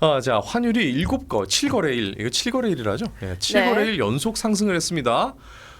아, 자, 환율이 7거, 7거래일. 이거 7거래일이라죠? 예, 7거래일 연속 상승을 했습니다.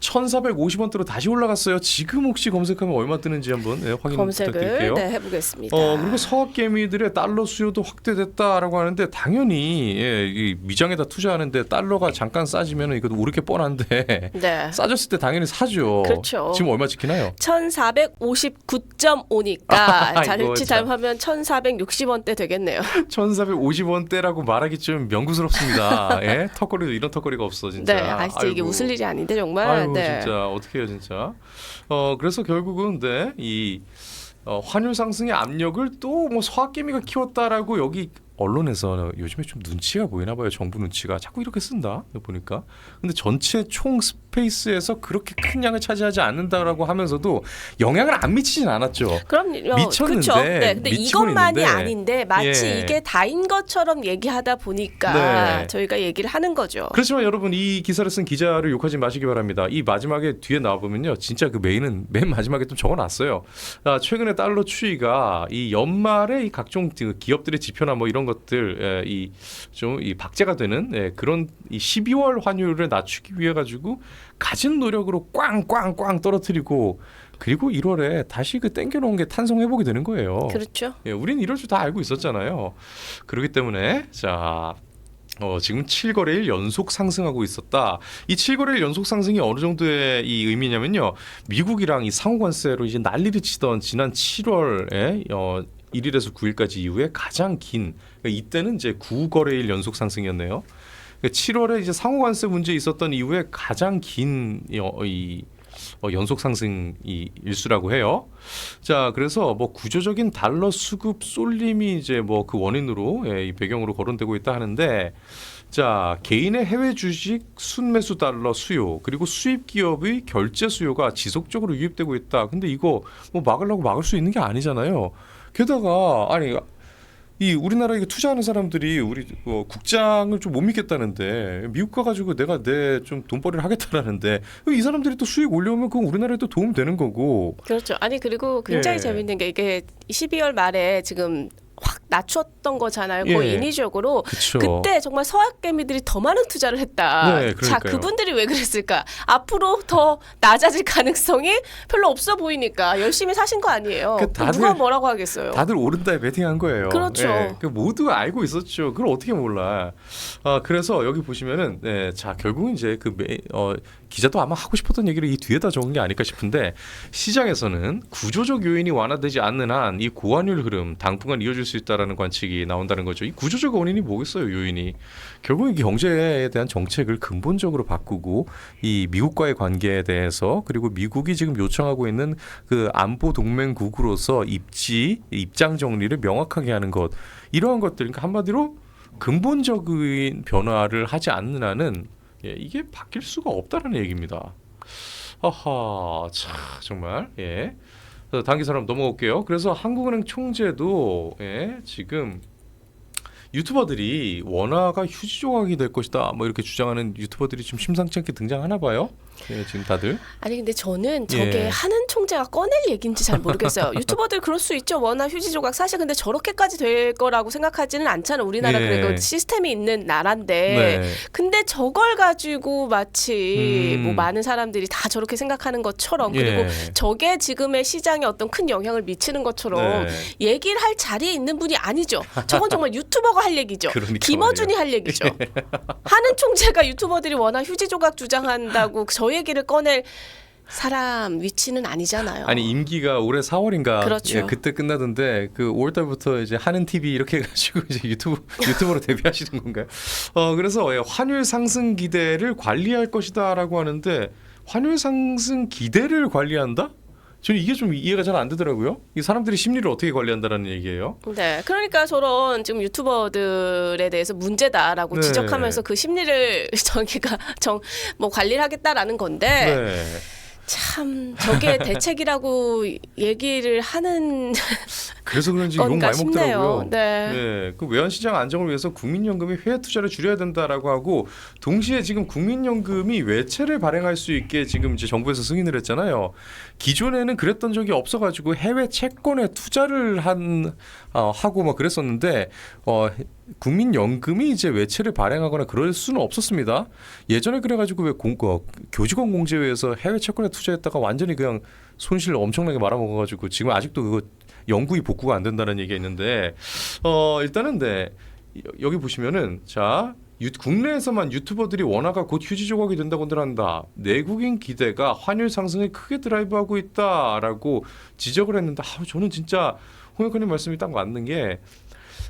1,450원대로 다시 올라갔어요. 지금 혹시 검색하면 얼마 뜨는지 한번 예, 확인 검색을 부탁드릴게요. 네, 해보겠습니다. 어 그리고 서학개미들의 달러 수요도 확대됐다라고 하는데 당연히 예, 이 미장에다 투자하는데 달러가 잠깐 싸지면 이것도 오를 게 뻔한데 네. 싸졌을 때 당연히 사죠. 그렇죠. 지금 얼마 지키나요? 1459.5니까 아이고, 잘치 참. 잘하면 1460원대 되겠네요. 1,450원대라고 말하기 좀 명구스럽습니다. 예? 턱걸이도 이런 턱걸이가 없어 진짜. 네, 아 진짜 이게. 웃을 일이 아닌데 정말. 아유 네. 진짜 어떻게 해요 진짜. 어 그래서 결국은 근데 이 어, 환율 상승의 압력을 또 뭐 서학개미가 키웠다라고 여기 언론에서 요즘에 좀 눈치가 보이나 봐요 정부 눈치가 자꾸 이렇게 쓴다 보니까 근데 전체 총 스페이스에서 그렇게 큰 양을 차지하지 않는다라고 하면서도 영향을 안 미치진 않았죠 그럼요. 미쳤는데, 그쵸? 네, 근데 이것만이 있는데. 아닌데 마치 예. 이게 다인 것처럼 얘기하다 보니까 네. 저희가 얘기를 하는 거죠. 그렇지만 여러분 이 기사를 쓴 기자를 욕하지 마시기 바랍니다. 이 마지막에 뒤에 나와 보면요, 진짜 그 메인은 맨 마지막에 좀 적어 놨어요. 아, 최근에 달러 추이가 이 연말에 이 각종 그 기업들의 지표나 뭐 이런 것들 이좀 이 박제가 되는 예, 그런 이 12월 환율을 낮추기 위해 가지고 가진 노력으로 꽝꽝꽝 떨어뜨리고 그리고 1월에 다시 그 땡겨놓은 게 탄성 회복이 되는 거예요. 그렇죠. 예, 우린 이럴 줄 다 알고 있었잖아요. 그렇기 때문에 자. 어, 지금 7거래일 연속 상승하고 있었다. 이 7거래일 연속 상승이 어느 정도의 이 의미냐면요. 미국이랑 이 상호 관세로 이제 난리를 치던 지난 7월에 어 1일에서 9일까지 이후에 가장 긴 그러니까 이때는 이제 9거래일 연속 상승이었네요. 그러니까 7월에 이제 상호 관세 문제 있었던 이후에 가장 긴 어, 이 어, 연속 상승 이 일수라고 해요. 자, 그래서 뭐 구조적인 달러 수급 쏠림이 이제 뭐 그 원인으로 예, 이 배경으로 거론되고 있다 하는데 자, 개인의 해외 주식 순매수 달러 수요 그리고 수입 기업의 결제 수요가 지속적으로 유입되고 있다. 근데 이거 뭐 막으려고 막을 수 있는 게 아니잖아요. 게다가 아니 이 우리나라에 투자하는 사람들이 우리 어, 국장을 좀 못 믿겠다는데 미국 가가지고 내가 내 좀 돈벌이를 하겠다라는데 이 사람들이 또 수익 올려오면 그건 우리나라에 또 도움 되는 거고 그렇죠. 아니 그리고 굉장히 예. 재밌는 게 이게 12월 말에 지금 확 낮췄던 거잖아요. 거의 예. 인위적으로. 그쵸. 그때 정말 서학개미들이 더 많은 투자를 했다. 네, 자, 그러니까요. 그분들이 왜 그랬을까? 앞으로 더 낮아질 가능성이 별로 없어 보이니까 열심히 사신 거 아니에요. 그 다들- 누가 뭐라고 하겠어요? 다들 오른다에 베팅한 거예요. 그렇죠. 예, 그 모두 알고 있었죠. 그걸 어떻게 몰라? 아 그래서 여기 보시면은 네, 자 결국은 이제 그 매, 어, 기자도 아마 하고 싶었던 얘기를 이 뒤에다 적은 게 아닐까 싶은데 시장에서는 구조적 요인이 완화되지 않는 한 이 고환율 흐름 당분간 이어질 수 있다 라는 관측이 나온다는 거죠. 이 구조적 원인이 뭐겠어요, 요인이? 결국은 이 경제에 대한 정책을 근본적으로 바꾸고 이 미국과의 관계에 대해서 그리고 미국이 지금 요청하고 있는 그 안보 동맹국으로서 입지 입장 정리를 명확하게 하는 것 이러한 것들 그러니까 한마디로 근본적인 변화를 하지 않는 한은 예, 이게 바뀔 수가 없다는 얘기입니다. 하하, 참 정말 예. 그래서 단기 사람 넘어갈게요. 그래서 한국은행 총재도 예, 지금 유튜버들이 원화가 휴지 조각이 될 것이다. 뭐 이렇게 주장하는 유튜버들이 좀 심상치 않게 등장하나 봐요. 예, 지금 다들. 아니 근데 저는 저게 예. 하는 총재가 꺼낼 얘기인지 잘 모르겠어요. 유튜버들 그럴 수 있죠. 워낙 휴지 조각 사실 근데 저렇게까지 될 거라고 생각하지는 않잖아요. 우리나라 예. 그래도 시스템이 있는 나라인데. 네. 근데 저걸 가지고 마치 음. 뭐 많은 사람들이 다 저렇게 생각하는 것처럼 그리고 예. 저게 지금의 시장에 어떤 큰 영향을 미치는 것처럼 네. 얘기를 할 자리에 있는 분이 아니죠. 저건 정말 유튜버가 할 얘기죠. 그러니까 김어준이 할 얘기죠. 하는 총재가 유튜버들이 워낙 휴지 조각 주장한다고 저 얘기를 꺼낼 사람 위치는 아니잖아요. 아니 임기가 올해 4월인가 그렇죠. 예, 그때 끝나던데 그 5월 달부터 이제 하는 TV 이렇게 해가지고 이제 유튜브 유튜버로 데뷔하시는 건가요? 어 그래서 예, 환율 상승 기대를 관리할 것이다라고 하는데 환율 상승 기대를 관리한다? 저는 이게 좀 이해가 잘 안 되더라고요. 이 사람들이 심리를 어떻게 관리한다라는 얘기예요. 네, 그러니까 저런 지금 유튜버들에 대해서 문제다라고 네. 지적하면서 그 심리를 저기가 정 뭐 관리를 하겠다라는 건데 네. 참 저게 대책이라고 얘기를 하는 그래서 그런지 욕 건가 많이 싶네요. 먹더라고요. 네. 네, 그 외환시장 안정을 위해서 국민연금이 회계 투자를 줄여야 된다라고 하고 동시에 지금 국민연금이 외채를 발행할 수 있게 지금 이제 정부에서 승인을 했잖아요. 기존에는 그랬던 적이 없어가지고 해외 채권에 투자를 한 어, 하고 막 그랬었는데 어, 국민연금이 이제 외채를 발행하거나 그럴 수는 없었습니다. 예전에 그래가지고 왜 공, 어, 교직원 공제회에서 해외 채권에 투자했다가 완전히 그냥 손실 엄청나게 말아먹어가지고 지금 아직도 그거 영구히 복구가 안 된다는 얘기가 있는데 어 일단은 네 여기 보시면은 자 유, 국내에서만 유튜버들이 원화가 곧 휴지 조각이 된다고들 한다. 내국인 기대가 환율 상승에 크게 드라이브하고 있다라고 지적을 했는데 아, 저는 진짜 홍영권님 말씀이 딱 맞는 게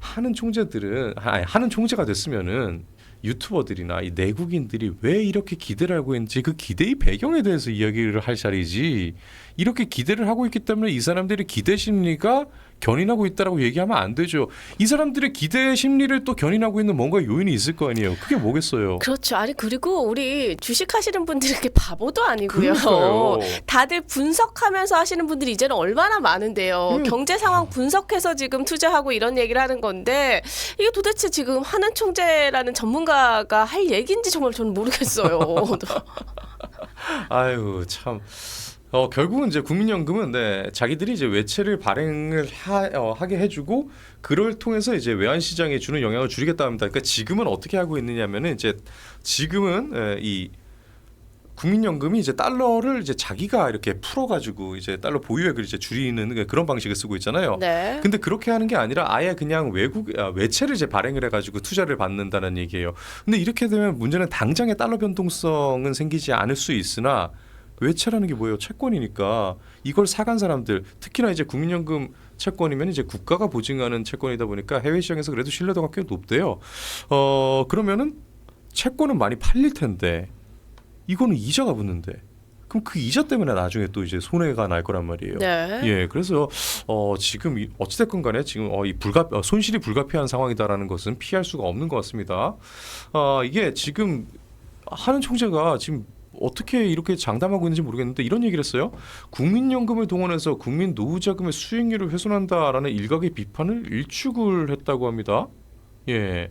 하는 총재들은 아니, 하는 총재가 됐으면은 유튜버들이나 이 내국인들이 왜 이렇게 기대를 하고 있는지 그 기대의 배경에 대해서 이야기를 할 자리지. 이렇게 기대를 하고 있기 때문에 이 사람들의 기대 심리가 견인하고 있다라고 얘기하면 안 되죠. 이 사람들의 기대 심리를 또 견인하고 있는 뭔가 요인이 있을 거 아니에요. 그게 뭐겠어요? 그렇죠. 아니 그리고 우리 주식하시는 분들이 이렇게 바보도 아니고요. 그러니까요. 다들 분석하면서 하시는 분들이 이제는 얼마나 많은데요. 음. 경제 상황 분석해서 지금 투자하고 이런 얘기를 하는 건데 이게 도대체 지금 하는 총재라는 전문가가 할 얘기인지 정말 저는 모르겠어요. 아유 참. 어 결국은 이제 국민연금은 네 자기들이 이제 외채를 발행을 하, 어, 하게 해주고 그걸 통해서 이제 외환 시장에 주는 영향을 줄이겠다 합니다. 그러니까 지금은 어떻게 하고 있느냐면은 이제 지금은 예, 이 국민연금이 이제 달러를 이제 자기가 이렇게 풀어가지고 이제 달러 보유액을 이제 줄이는 그런 방식을 쓰고 있잖아요. 네. 근데 그렇게 하는 게 아니라 아예 그냥 외국 아, 외채를 이제 발행을 해가지고 투자를 받는다는 얘기예요. 근데 이렇게 되면 문제는 당장의 달러 변동성은 생기지 않을 수 있으나 외채라는 게 뭐예요? 채권이니까 이걸 사간 사람들 특히나 이제 국민연금 채권이면 이제 국가가 보증하는 채권이다 보니까 해외 시장에서 그래도 신뢰도가 꽤 높대요. 어 그러면은 채권은 많이 팔릴 텐데 이거는 이자가 붙는데 그럼 그 이자 때문에 나중에 또 이제 손해가 날 거란 말이에요. 네. 예, 그래서 어, 지금 이- 어찌됐건 간에 지금 어, 이 불가 어, 손실이 불가피한 상황이다라는 것은 피할 수가 없는 것 같습니다. 어, 이게 지금 하는 총재가 지금 어떻게 이렇게 장담하고 있는지 모르겠는데 이런 얘기를 했어요. 국민연금을 동원해서 국민 노후자금의 수익률을 훼손한다라는 일각의 비판을 일축을 했다고 합니다. 예.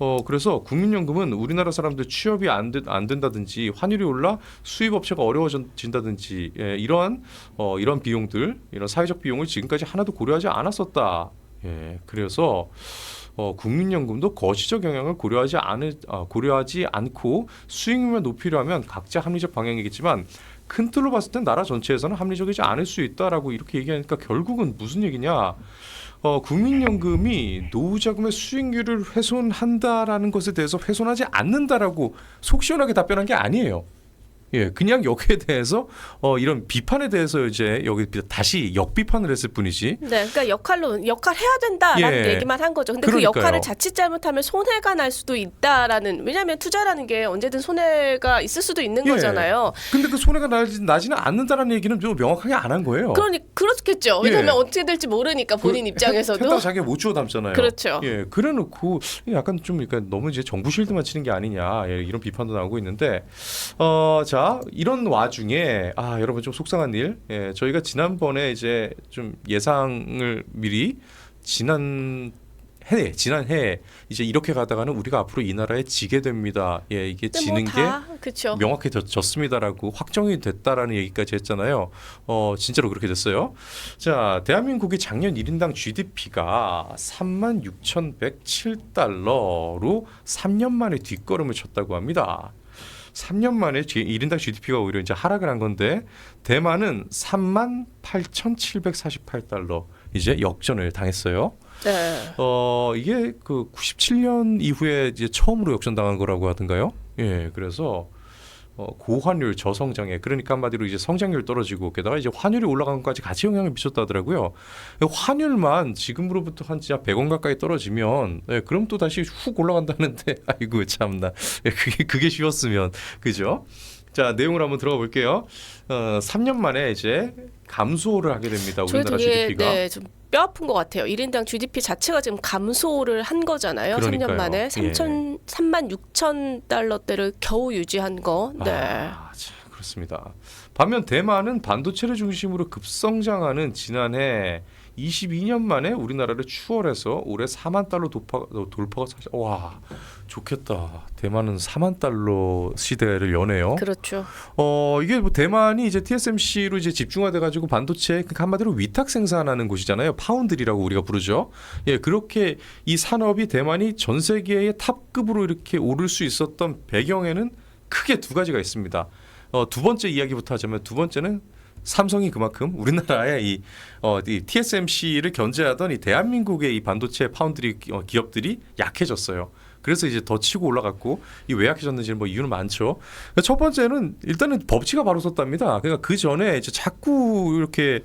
어 그래서 국민연금은 우리나라 사람들 취업이 안, 된, 안 된다든지 환율이 올라 수입 업체가 어려워진다든지 예, 이러한 어 이런 비용들 이런 사회적 비용을 지금까지 하나도 고려하지 않았었다. 예. 그래서 어 국민연금도 거시적 영향을 고려하지 않을 아, 고려하지 않고 수익률만 높이려면 각자 합리적 방향이겠지만 큰 틀로 봤을 땐 나라 전체에서는 합리적이지 않을 수 있다라고 이렇게 얘기하니까 결국은 무슨 얘기냐? 어, 국민연금이 노후자금의 수익률을 훼손한다라는 것에 대해서 훼손하지 않는다라고 속 시원하게 답변한 게 아니에요. 예, 그냥 여기에 대해서 어, 이런 비판에 대해서 이제 여기 다시 역비판을 했을 뿐이지. 네, 그러니까 역할로 역할 해야 된다라는 예. 얘기만 한 거죠. 근데 그 그러니까요. 역할을 자칫 잘못하면 손해가 날 수도 있다라는 왜냐하면 투자라는 게 언제든 손해가 있을 수도 있는 예. 거잖아요. 근데 그 손해가 나지, 나지는 않는다라는 얘기는 좀 명확하게 안 한 거예요. 그러니 그렇겠죠. 왜냐하면 예. 어떻게 될지 모르니까 본인 그 입장에서도 했다가 자기가 못 주워 담잖아요. 그렇죠. 예, 그래놓고 약간 좀 그러니까 너무 이제 정부 실드만 치는 게 아니냐 예, 이런 비판도 나오고 있는데, 어, 자 이런 와중에 아 여러분 좀 속상한 일, 예, 저희가 지난번에 이제 좀 예상을 미리 지난 해 지난 해 이제 이렇게 가다가는 우리가 앞으로 이 나라에 지게 됩니다. 예, 이게 근데 지는 게 뭐다 그렇죠. 명확히 졌, 졌습니다라고 확정이 됐다라는 얘기까지 했잖아요. 어, 진짜로 그렇게 됐어요. 자, 대한민국이 작년 1인당 GDP가 3만 6,107달러로 3년 만에 뒷걸음을 쳤다고 합니다. 3년 만에 1인당 GDP가 오히려 이제 하락을 한 건데 대만은 3만 8,748달러 이제 역전을 당했어요. 네. 어 이게 그 97년 이후에 이제 처음으로 역전당한 거라고 하던가요? 예, 그래서 어, 고환율 저성장에 그러니까 한마디로 이제 성장률 떨어지고 게다가 이제 환율이 올라간 것까지 같이 영향을 미쳤다 하더라고요. 환율만 지금으로부터 한 진짜 100원 가까이 떨어지면 예, 그럼 또 다시 훅 올라간다는데 아이고 참나 예, 그게 그게 쉬웠으면 그죠? 자 내용을 한번 들어가 볼게요. 어, 3년 만에 이제 감소를 하게 됩니다. 우리나라 되게 GDP가. 네, 좀 뼈 아픈 것 같아요. 1인당 GDP 자체가 지금 감소를 한 거잖아요. 그러니까요. 3년 만에 예. 3천 3만 6천 달러대를 겨우 유지한 거. 네. 아, 참, 그렇습니다. 반면 대만은 반도체를 중심으로 급성장하는 지난해 22년 만에 우리나라를 추월해서 올해 4만 달러 돌파, 돌파가 사실 와 좋겠다. 대만은 4만 달러 시대를 여네요. 그렇죠. 어 이게 뭐 대만이 이제 TSMC로 이제 집중화돼 가지고 반도체 그 한마디로 위탁 생산하는 곳이잖아요. 파운드리라고 우리가 부르죠. 예 그렇게 이 산업이 대만이 전 세계의 탑급으로 이렇게 오를 수 있었던 배경에는 크게 두 가지가 있습니다. 어, 두 번째 이야기부터 하자면 두 번째는 삼성이 그만큼 우리나라의 이, 어, 이 TSMC를 견제하던 이 대한민국의 이 반도체 파운드리 기- 어, 기업들이 약해졌어요. 그래서 이제 더 치고 올라갔고 이 왜 약해졌는지는 뭐 이유는 많죠. 첫 번째는 일단은 법치가 바로 섰답니다. 그러니까 그 전에 이제 자꾸 이렇게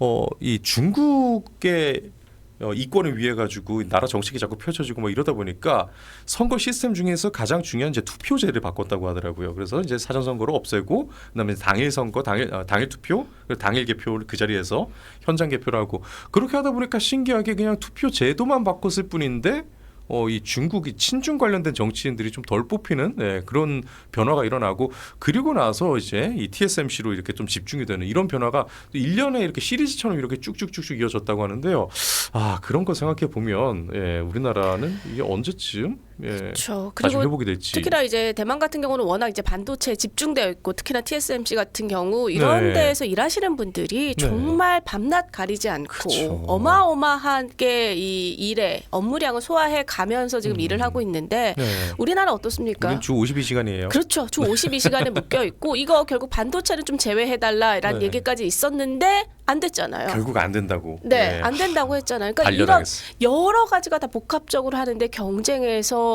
어, 이 중국의 어, 이권을 위해 가지고 나라 정책이 자꾸 펼쳐지고 뭐 이러다 보니까 선거 시스템 중에서 가장 중요한 이제 투표제를 바꿨다고 하더라고요. 그래서 이제 사전 선거를 없애고 그다음에 당일 선거, 당일 아, 당일 투표, 당일 개표를 그 자리에서 현장 개표를 하고 그렇게 하다 보니까 신기하게 그냥 투표 제도만 바꿨을 뿐인데 어, 이 중국이 친중 관련된 정치인들이 좀 덜 뽑히는 네, 그런 변화가 일어나고 그리고 나서 이제 이 TSMC로 이렇게 좀 집중이 되는 이런 변화가 또 1년에 이렇게 시리즈처럼 이렇게 쭉쭉쭉쭉 이어졌다고 하는데요. 아 그런 거 생각해 보면 예, 우리나라는 이게 언제쯤 예, 그렇죠. 그리고 회복이 될지 특히나 이제 대만 같은 경우는 워낙 이제 반도체에 집중되어 있고 특히나 TSMC 같은 경우 이런 네. 데에서 일하시는 분들이 정말 밤낮 가리지 않고 그쵸. 어마어마하게 이 일에 업무량을 소화해 가면서 지금 음. 일을 하고 있는데 네. 우리나라 어떻습니까? 주 52시간이에요. 그렇죠. 주 52시간에 묶여 있고 이거 결국 반도체는 좀 제외해 달라라는 네. 얘기까지 있었는데 안 됐잖아요. 결국 안 된다고. 네, 예, 안 된다고 했잖아요. 그러니까 이런. 여러 가지가 다 복합적으로 하는데 경쟁에서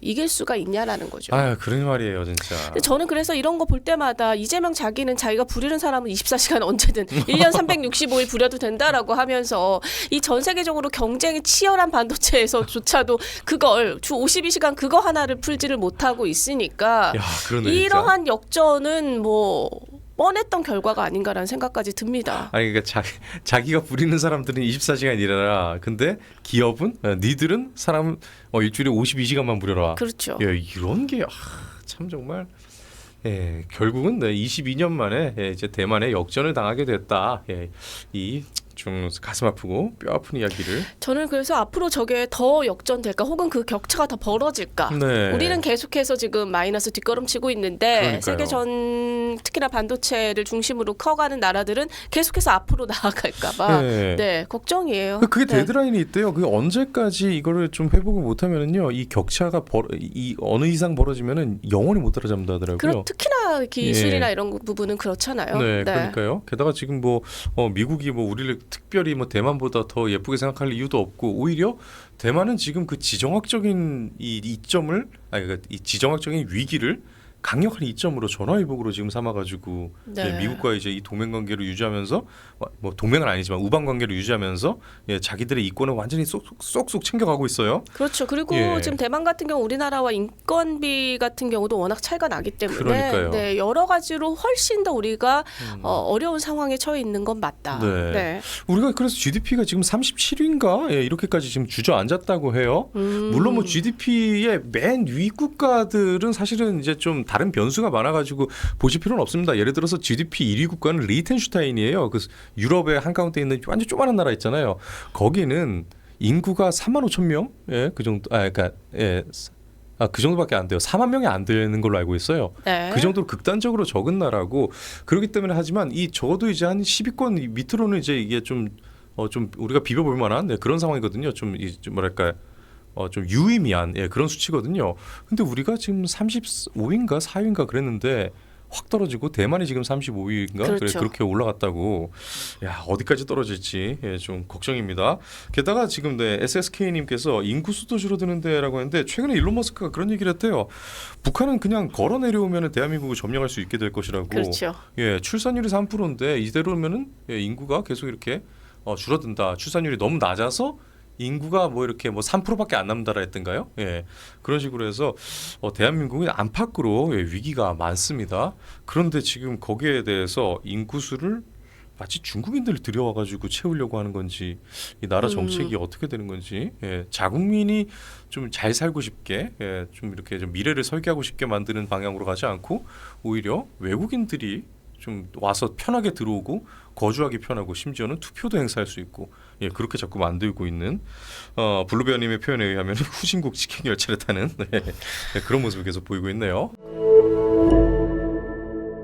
이길 수가 있냐라는 거죠. 아유 그런 말이에요 진짜. 근데 저는 그래서 이런 거 볼 때마다 이재명 자기는 자기가 부리는 사람은 24시간 언제든 1년 365일 부려도 된다라고 하면서 이 전 세계적으로 경쟁이 치열한 반도체에서조차도 그걸 주 52시간 그거 하나를 풀지를 못하고 있으니까 야 그러네. 진짜. 이러한 역전은 뭐 뻔했던 결과가 아닌가라는 생각까지 듭니다. 아니 그러니까 자기 자기가 부리는 사람들은 24시간 일해라. 근데 기업은 어, 니들은 사람 어, 일주일에 52시간만 부려라. 그렇죠. 예, 이런 게 참 정말 예, 결국은 네, 22년 만에 예, 이제 대만에 역전을 당하게 됐다. 예, 이 좀 가슴 아프고 뼈 아픈 이야기를. 저는 그래서 앞으로 저게 더 역전될까 혹은 그 격차가 더 벌어질까 네. 우리는 계속해서 지금 마이너스 뒷걸음치고 있는데 그러니까요. 세계 전 특히나 반도체를 중심으로 커가는 나라들은 계속해서 앞으로 나아갈까봐 네. 네. 걱정이에요. 그- 그게 네. 데드라인이 있대요. 그 언제까지 이거를 좀 회복을 못하면은요, 이 격차가 벌, 이 어느 이상 벌어지면은 영원히 못 따라잡는다 하더라고요. 그렇 특히나 기술이나 이런 부분은 그렇잖아요. 네, 그러니까요. 게다가 지금 뭐 어, 미국이 뭐 우리를 특별히 뭐 대만보다 더 예쁘게 생각할 이유도 없고 오히려 대만은 지금 그 지정학적인 이 이점을 아니 그이 지정학적인 위기를 강력한 이점으로 전화위복으로 지금 삼아가지고 네. 예, 미국과 이제 이 동맹 관계를 유지하면서 와- 뭐 동맹은 아니지만 우방 관계를 유지하면서 예, 자기들의 이권을 완전히 쏙쏙 쏙쏙 챙겨가고 있어요. 그렇죠. 그리고 예. 지금 대만 같은 경우 우리나라와 인건비 같은 경우도 워낙 차이가 나기 때문에 그러니까요. 네, 여러 가지로 훨씬 더 우리가 음. 어, 어려운 상황에 처해 있는 건 맞다. 네. 우리가 그래서 GDP가 지금 37위인가 예, 이렇게까지 지금 주저앉았다고 해요. 음. 물론 뭐 GDP의 맨 위 국가들은 사실은 이제 좀 다른 변수가 많아가지고 보실 필요는 없습니다. 예를 들어서 GDP 1위 국가는 리텐슈타인이에요. 그 유럽의 한 가운데 있는 완전 조그마한 나라 있잖아요. 거기는 인구가 3만 5천 명, 예, 그 정도, 아, 그러니까 예, 아, 그 정도밖에 안 돼요. 4만 명이 안 되는 걸로 알고 있어요. 네. 그 정도로 극단적으로 적은 나라고 그렇기 때문에 하지만 이 적어도 이제 한 10위권 밑으로는 이제 이게 좀 어 좀 우리가 비벼볼 만한 네, 그런 상황이거든요. 좀, 이, 좀 뭐랄까 어 좀 유의미한 예, 그런 수치거든요. 근데 우리가 지금 35위인가 4위인가 그랬는데 확 떨어지고 대만이 지금 35위인가 그래 그렇죠. 그렇게 올라갔다고 야 어디까지 떨어질지 예, 좀 걱정입니다. 게다가 지금 네, SSK님께서 인구 수도 줄어드는데라고 했는데 최근에 일론 머스크가 그런 얘기를 했대요. 북한은 그냥 걸어 내려오면 대한민국을 점령할 수 있게 될 것이라고. 그렇죠. 예, 출산율이 3%인데 이대로면은 예, 인구가 계속 이렇게 어, 줄어든다. 출산율이 너무 낮아서 인구가 뭐 이렇게 뭐 3%밖에 안 남는다라 했던가요? 예. 그런 식으로 해서 어, 대한민국은 안팎으로 예, 위기가 많습니다. 그런데 지금 거기에 대해서 인구수를 마치 중국인들 들여와 가지고 채우려고 하는 건지 이 나라 정책이 어떻게 되는 건지 예, 자국민이 좀 잘 살고 싶게 예, 좀 이렇게 좀 미래를 설계하고 싶게 만드는 방향으로 가지 않고 오히려 외국인들이 좀 와서 편하게 들어오고 거주하기 편하고 심지어는 투표도 행사할 수 있고 예 그렇게 자꾸 만들고 있는 어, 블루베어님의 표현에 의하면 후진국 직행 열차를 타는 네, 네, 그런 모습을 계속 보이고 있네요.